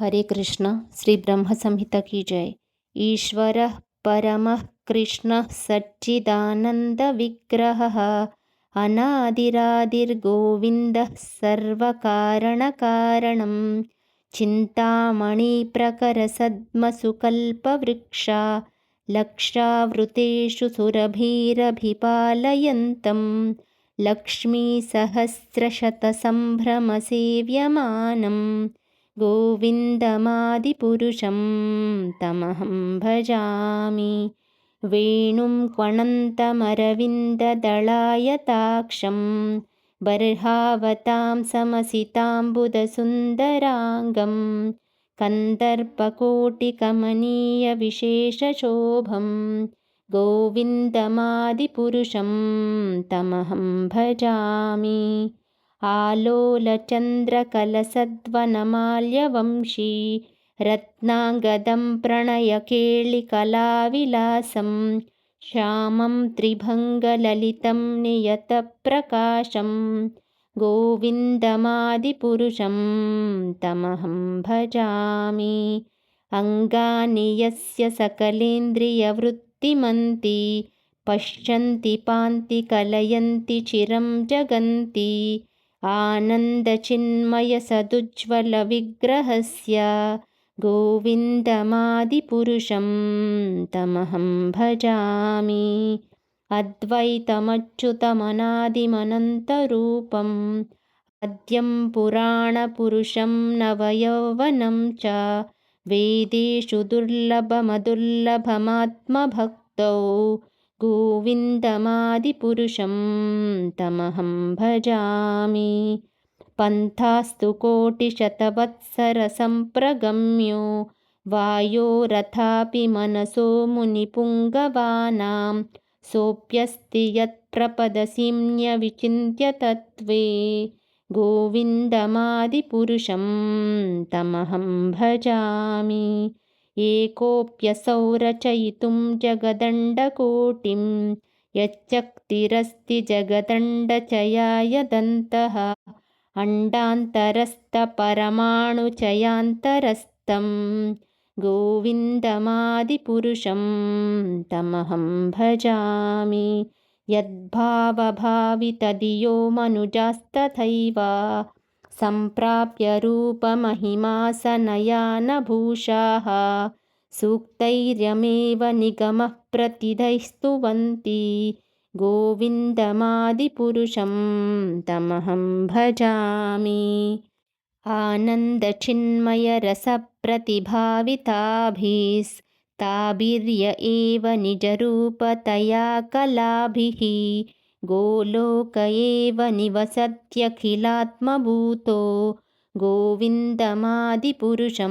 हरे कृष्ण श्री ब्रह्म संहिता की जय। ईश्वरः परमः कृष्णः सच्चिदानन्दविग्रहः अनादिरादिर्गोविन्दः सर्वकारणकारणं चिन्तामणिप्रकरसद्मसुकल्पवृक्षा लक्षावृतेषु सुरभिरभिपालयन्तं लक्ष्मीसहस्रशतसम्भ्रमसेव्यमानम् गोविन्दमादिपुरुषं तमहं भजामि। वेणुं क्वणन्तमरविन्ददलायताक्षं बर्हावतां समसिताम्बुदसुन्दराङ्गं कन्दर्पकोटिकमनीयविशेषशोभं गोविन्दमादिपुरुषं तमहं भजामि आलोलचन्द्रकलसद्वनमाल्यवंशी रत्नाङ्गदं प्रणयकेळिकलाविलासं श्यामं त्रिभङ्गललितं नियतप्रकाशं गोविन्दमादिपुरुषं तमहं भजामि। अङ्गानि यस्य सकलेन्द्रियवृत्तिमन्ति पश्यन्ति पान्ति कलयन्ति चिरं जगन्ति आनन्दचिन्मयसदुज्ज्वलविग्रहस्य गोविन्दमादिपुरुषं तमहं भजामि। अद्वैतमच्युतमनादिमनन्तरूपम् अद्यं पुराणपुरुषं नवयौवनं च वेदेषु दुर्लभमदुर्लभमात्मभक्तौ गोविन्दमादिपुरुषं तमहं भजामि। पन्थास्तु कोटिशतवत्सरसम्प्रगम्यो वायोरथापि मनसो मुनिपुङ्गवानां। सोऽप्यस्ति यत्प्रपदसिम्न्यविचिन्त्य तत्त्वे गोविन्दमादिपुरुषं तमहं भजामि एकोऽप्यसौ रचयितुं जगदण्डकोटिं यच्चक्तिरस्ति जगदण्डचयाय दन्तः अण्डान्तरस्थपरमाणुचयान्तरस्थं गोविन्दमादिपुरुषं तमहं भजामि। यद्भावभावितधियो मनुजास्तथैव सम्प्राप्य रूपमहिमासनयानभूषाः सूक्तैर्यमेव निगमः प्रतिधैः स्तुवन्ति गोविन्दमादिपुरुषं तमहं भजामि। आनन्दचिन्मयरसप्रतिभाविताभिस्ताभिर्य एव निजरूपतया कलाभिः गोलोक एव निवसत्यखिलात्मभूतो गोविन्दमादिपुरुषं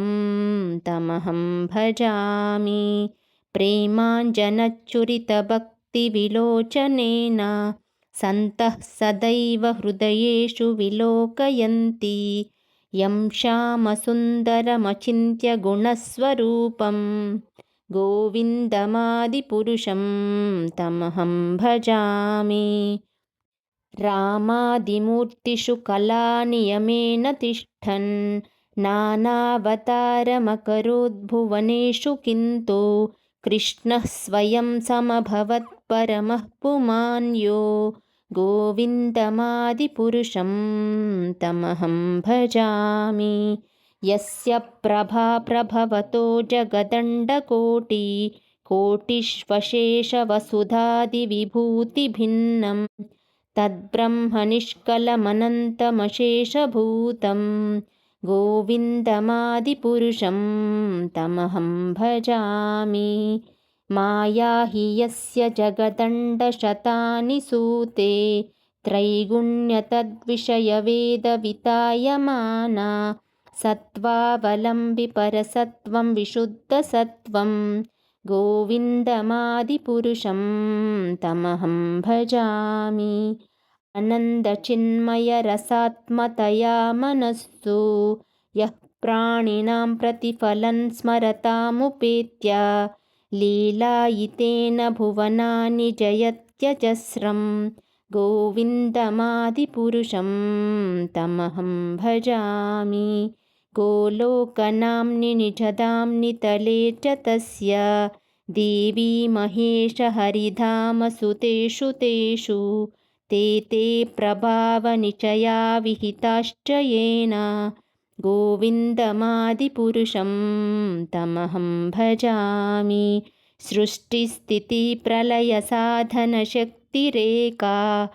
तमहं भजामि। प्रेमाञ्जनच्चुरितभक्तिविलोचनेन सन्तः सदैव हृदयेषु विलोकयन्ति। यं श्यामसुन्दरमचिन्त्यगुणस्वरूपं गोविन्दमादिपुरुषं तमहं भजामि। रामादिमूर्तिषु कलानियमेन तिष्ठन् नानावतारमकरोद्भुवनेषु किन्तु कृष्णः स्वयं समभवत्परमः पुमान्यो। गोविन्दमादिपुरुषं तमहं भजामि यस्य प्रभा प्रभवतो जगदण्डकोटि कोटिष्वशेषवसुधादिविभूतिभिन्नं तद्ब्रह्मनिष्कलमनन्तमशेषभूतं गोविन्दमादिपुरुषं तमहं भजामि। माया हि यस्य जगदण्डशतानि सूते त्रैगुण्यतद्विषयवेदवितायमाना सत्त्वावलम्बिपरसत्त्वं विशुद्धसत्त्वं गोविन्दमादिपुरुषं तमहं भजामि। आनन्दचिन्मयरसात्मतया मनस्सु यः प्राणिनां प्रतिफलं स्मरतामुपेत्य लीलायितेन भुवनानि जयत्यजस्रं गोविन्दमादिपुरुषं तमहं भजामि गोलोकनाम्नि निजधाम्नि तले च तस्य। देवी महेशहरिधामसुतेषु तेषु ते ते प्रभावनिचया विहिताश्च येन। गोविन्दमादिपुरुषं तमहं भजामि। सृष्टिस्थितिप्रलयसाधनशक्तिरेका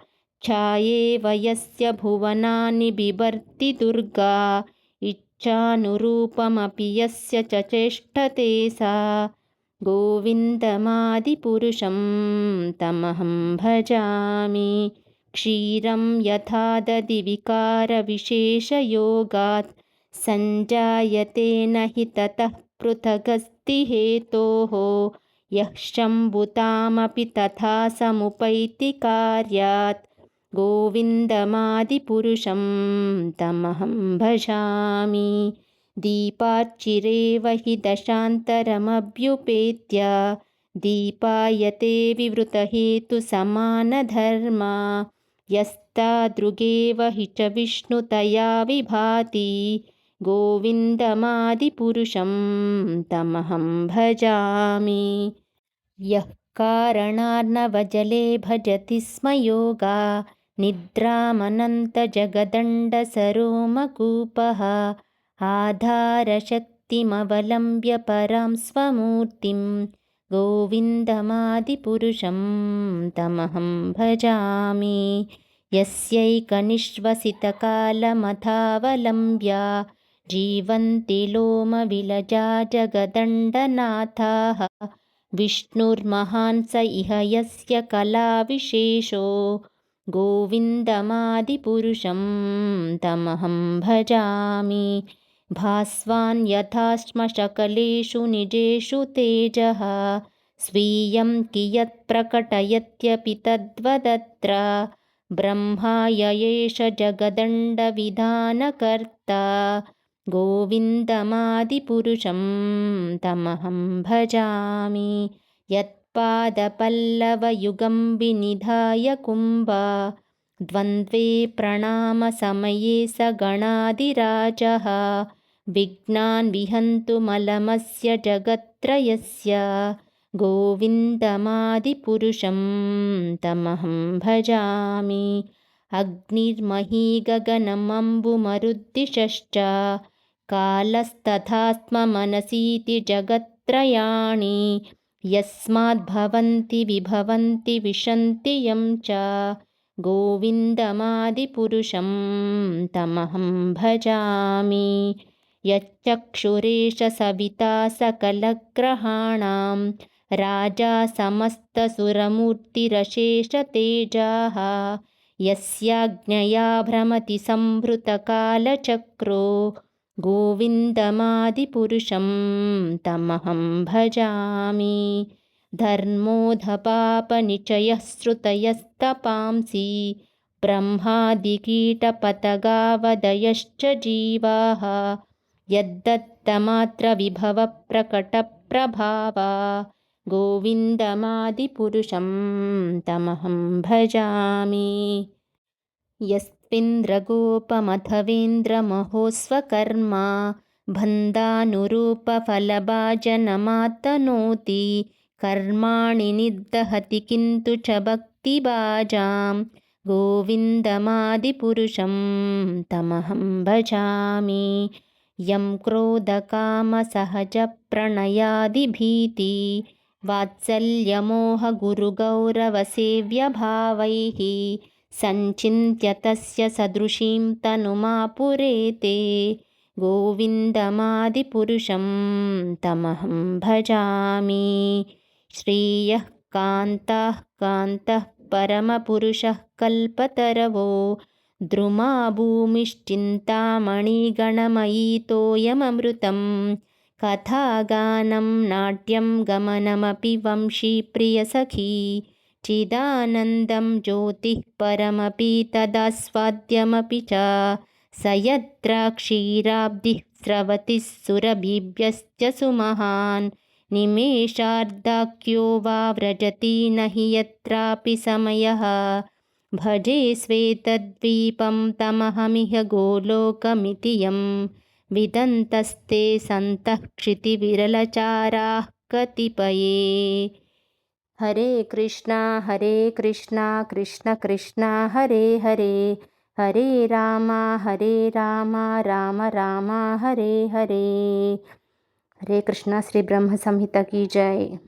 छायेव यस्य भुवनानि बिभर्ति दुर्गा इच्छानुरूपमपि यस्य च चेष्टते सा गोविन्दमादिपुरुषं तमहं भजामि। क्षीरं यथा दधिविकारविशेषयोगात् सञ्जायते न हि ततः पृथगस्ति हेतोः यः शम्भुतामपि तथा समुपैति कार्यात् गोविन्दमादिपुरुषं तमहं भजामि। दीपाच्चिरेव हि दशान्तरमभ्युपेत्य दीपायते विवृतहेतुसमानधर्मा यस्तादृगेव हि च विष्णुतया विभाति गोविन्दमादिपुरुषं तमहं भजामि। यः कारणार्णवजले भजति स्म योगा निद्रामनन्तजगदण्डसरोमकूपः आधारशक्तिमवलम्ब्य परां स्वमूर्तिं गोविन्दमादिपुरुषं तमहं भजामि। यस्यैकनिश्वसितकालमथावलम्ब्य जीवन्ति लोमविलजा जगदण्डनाथाः। विष्णुर्महान् स इह यस्य कलाविशेषो गोविन्दमादिपुरुषं तमहं भजामि। भास्वान् यथा श्मशकलेषु निजेषु तेजः स्वीयं कियत् प्रकटयत्यपि तद्वदत्र। ब्रह्माय एष जगदण्डविधानकर्ता। गोविन्दमादिपुरुषं तमहं भजामि यत्पादपल्लवयुगं विनिधाय कुम्भ द्वन्द्वे प्रणामसमये स गणादिराजः विघ्नान् विहन्तुमलमस्य जगत्त्रयस्य गोविन्दमादिपुरुषं तमहं भजामि। अग्निर्मही गगनमम्बुमरुद्दिशश्च कालस्तथा स्म मनसीति जगत्त्रयाणि यस्माद्भवन्ति विभवन्ति विशन्ति यं च गोविन्दमादिपुरुषं तमहं भजामि। यच्चक्षुरेश सविता सकलग्रहाणां राजा समस्तसुरमूर्तिरशेषतेजाः। यस्याज्ञया भ्रमति संभृतकालचक्रो गोविन्दमादिपुरुषं तमहं भजामि। धर्मोधपापनिचयः श्रुतयस्तपांसि ब्रह्मादिकीटपतगावदयश्च जीवाः यद्दत्तमात्रविभवप्रकटप्रभावा। गोविन्दमादिपुरुषं तमहं भजामि यस्मिन्द्रगोपमथवेन्द्रमहोस्वकर्मा बन्धानुरूपफलभाजनमातनोति कर्माणि निर्दहति किन्तु च भक्तिबाजां गोविन्दमादिपुरुषं तमहं भजामि यं क्रोधकामसहजप्रणयादिभीति वात्सल्यमोहगुरुगौरवसेव्यभावैः सञ्चिन्त्य तस्य सदृशीं तनुमापुरेते। गोविन्दमादिपुरुषं तमहं भजामि। श्रेयः कान्तः कान्तः परमपुरुषः कल्पतरवो। द्रुमा भूमिश्चिन्तामणिगणमयीतोऽयममृतं कथागानं नाट्यं गमनमपि वंशीप्रियसखी चिदानन्दं ज्योतिः परमपि तदास्वाद्यमपि च। स यत्र क्षीराब्धिः स्रवतिः सुरभिभ्यश्च सुमहान्। निमेषार्धाख्यो वा व्रजति न हि यत्रापि समयः। भजे स्वेतद्वीपं तमहमिह गोलोकमिति यं विदन्तस्ते सन्तः क्षितिविरलचाराः कतिपये हरे कृष्णा हरे कृष्णा, कृष्ण कृष्णा, हरे हरे। हरे रामा हरे रामा, राम रामा, हरे हरे। हरे कृष्णा, श्री ब्रह्म संहिता की जय।